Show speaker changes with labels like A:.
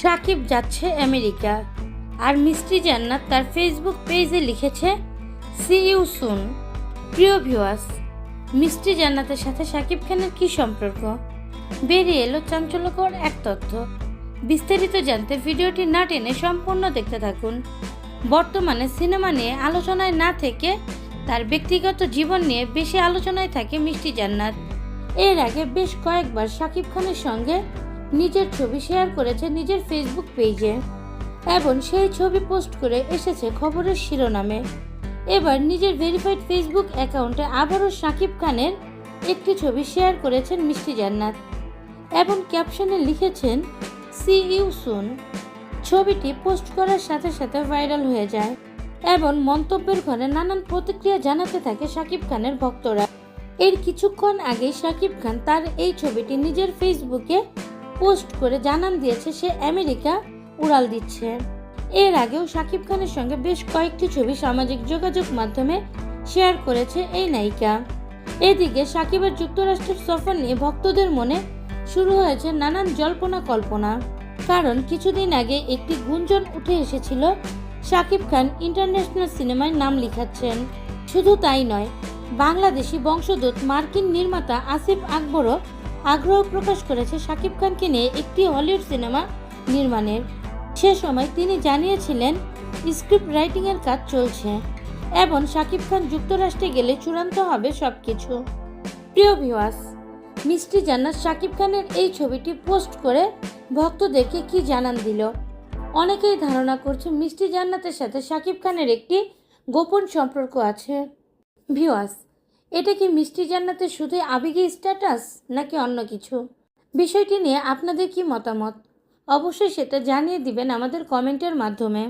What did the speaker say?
A: সাকিব যাচ্ছে আমেরিকা আর মিষ্টি জান্নাত তার ফেসবুক পেজে লিখেছে সি ইউ সুন প্রিয় ভিউয়ার্স মিষ্টি জান্নাতের সাথে সাকিব খানের কী সম্পর্ক? বেরিয়ে এলো চাঞ্চল্যকর এক তথ্য। বিস্তারিত জানতে ভিডিওটি না টেনে সম্পূর্ণ দেখতে থাকুন। বর্তমানে সিনেমা নিয়ে আলোচনায় না থেকে তার ব্যক্তিগত জীবন নিয়ে বেশি আলোচনায় থাকে মিষ্টি জান্নাত। এর আগে বেশ কয়েকবার শাকিব খানের সঙ্গে নিজের ছবি শেয়ার করেছে নিজের ফেসবুক পেজে এবং সেই ছবি পোস্ট করে এসেছে খবরের শিরোনামে। এবার নিজের ভেরিফাইড ফেসবুক অ্যাকাউন্টে আবারও শাকিব খানের একটি ছবি শেয়ার করেছেন মিষ্টি জান্নাত এবং ক্যাপশনে লিখেছেন সি ইউ সুন ছবিটি পোস্ট করার সাথে সাথে ভাইরাল হয়ে যায় এবং মন্তব্যের ঘরে নানান প্রতিক্রিয়া জানাতে থাকে শাকিব খানের ভক্তরা। এর কিছুক্ষণ আগে শাকিব খান তার এই ছবিটি নিজের ফেসবুকে পোস্ট করে জানান দিয়েছে, সে আমেরিকা উড়াল দিচ্ছে। এর আগেও শাকিব খানের সঙ্গে বেশ কয়েকটি ছবি সামাজিক যোগাযোগ মাধ্যমে শেয়ার করেছে এই নায়িকা। এদিকে সাকিবের যুক্তরাষ্ট্রের সফর নিয়ে ভক্তদের মনে শুরু হয়েছে নানান জল্পনা কল্পনা। কারণ কিছুদিন আগে একটি গুঞ্জন উঠে এসেছিল শাকিব খান ইন্টারন্যাশনাল সিনেমায় নাম লিখাচ্ছেন। শুধু তাই নয়, বাংলাদেশি বংশোদ্ভূত মার্কিন নির্মাতা আসিফ আকবরও আগ্রহ প্রকাশ করেছে শাকিব খানকে নিয়ে একটি হলিউড সিনেমা নির্মাণের। সে সময় তিনি জানিয়েছিলেন, স্ক্রিপ্ট রাইটিংয়ের কাজ চলছে এবং শাকিব খান যুক্তরাষ্ট্রে গেলে চূড়ান্ত হবে সব কিছু প্রিয় ভিওয়াস মিষ্টি জান্নাত শাকিব খানের এই ছবিটি পোস্ট করে ভক্তদেরকে কি জানান দিল? অনেকেই ধারণা করছে মিষ্টি জান্নাতের সাথে শাকিব খানের একটি গোপন সম্পর্ক আছে। ভিওয়াস এটা কি মিষ্টি জান্নাতে শুধুই আবেগী স্ট্যাটাস নাকি অন্য কিছু? বিষয়টি নিয়ে আপনাদের কি মতামত? অবশ্যই সেটা জানিয়ে দিবেন আমাদের কমেন্টের মাধ্যমে।